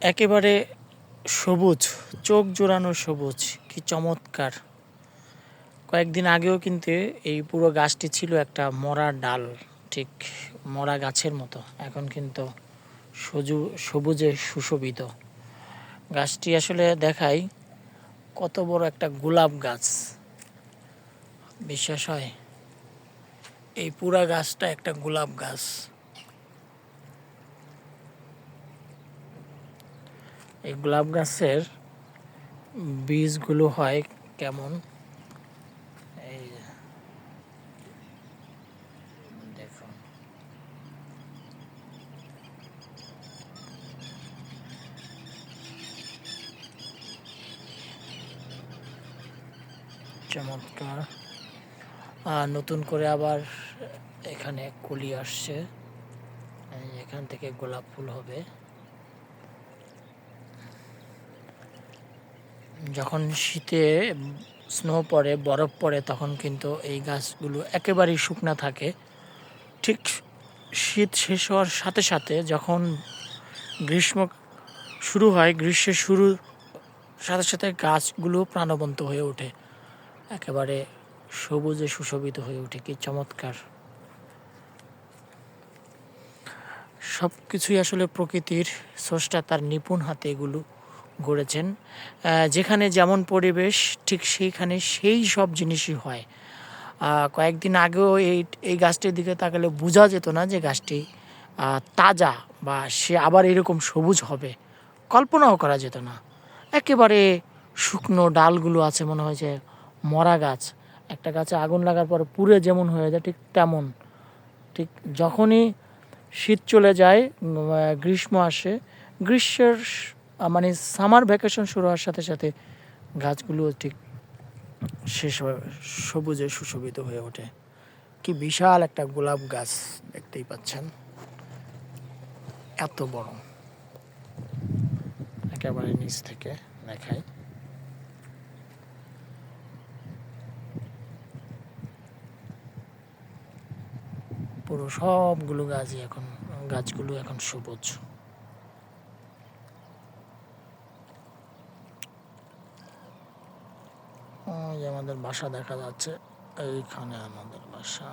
একেবারে সবুজ, চোখ জোড়ানো সবুজ, কি চমৎকার। কয়েকদিন আগেও কিন্তু এই পুরো গাছটি ছিল একটা মরা ডাল, ঠিক মরা গাছের মতো। এখন কিন্তু সজু, সবুজে সুশোভিত। গাছটি আসলে দেখাই কত বড় একটা গোলাপ গাছ। বিশ্বাস হয়, এই পুরা গাছটা একটা গোলাপ গাছ। এই গোলাপ গাছের বীজগুলো হয় কেমন? এই। দেখুন চমৎকার। নতুন করে আবার এখানে কুলি আসছে। এখান থেকে গোলাপ ফুল হবে। যখন শীতে স্নো পড়ে, বরফ পড়ে, তখন কিন্তু এই গাছগুলো একেবারেই শুকনা থাকে। ঠিক শীত শেষ হওয়ার সাথে সাথে যখন গ্রীষ্ম শুরু হয়, গ্রীষ্মের শুরু সাথে সাথে গাছগুলো প্রাণবন্ত হয়ে ওঠে। একেবারে সবুজে সুশোভিত হয়ে ওঠে, কি চমৎকার। সব কিছুই আসলে প্রকৃতির স্রষ্টা তার নিপুণ হাতে এগুলো গড়েছেন। যেখানে যেমন পরিবেশ, ঠিক সেইখানে সেই সব জিনিসই হয়। কয়েকদিন আগেও এই এই গাছটির দিকে তাকালে বোঝা যেত না যে গাছটি তাজা বা সে আবার এরকম সবুজ হবে। কল্পনাও করা যেত না। একেবারে শুকনো ডালগুলো আছে মনে হয় যে মরা গাছ। একটা গাছে আগুন লাগার পর পুড়ে যেমন হয়ে যায় ঠিক তেমন। ঠিক যখনই শীত চলে যায় গ্রীষ্ম আসে, গ্রীষ্মের মানে সামার ভ্যাকেশন শুরু হওয়ার সাথে সাথে গাছগুলো ঠিক শেষ সবুজে সুশোভিত হয়ে ওঠে। কি বিশাল একটা গোলাপ গাছ দেখতেই পাচ্ছেন। এত বড়। একেবারে নিচ থেকে দেখাই। পুরো সবগুলো গাছই এখন, গাছগুলো এখন সবুজ ওই যে আমাদের বাসা দেখা যাচ্ছে এইখানে আমাদের বাসা।